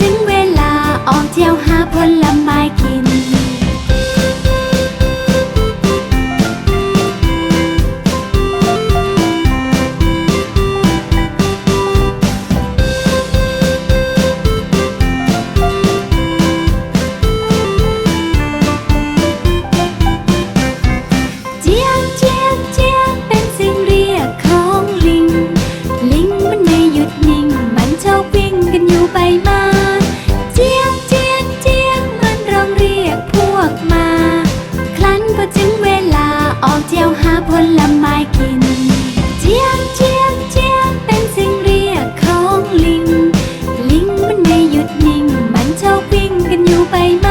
ถึงเวลาออกเที่ยวหาผลไม้กิน เจี๊ยบเจี๊ยบเจี๊ยบเป็นเสียงเรียกของลิง ลิงมันไม่หยุดนิ่ง มันชอบวิ่งกันอยู่ไปมา ผลไม้กิน เจียมเจียมเจียมเป็นสิ่งเรียกของลิง ลิงมันไม่หยุดนิ่ง มันชอบวิ่งกันอยู่ไปม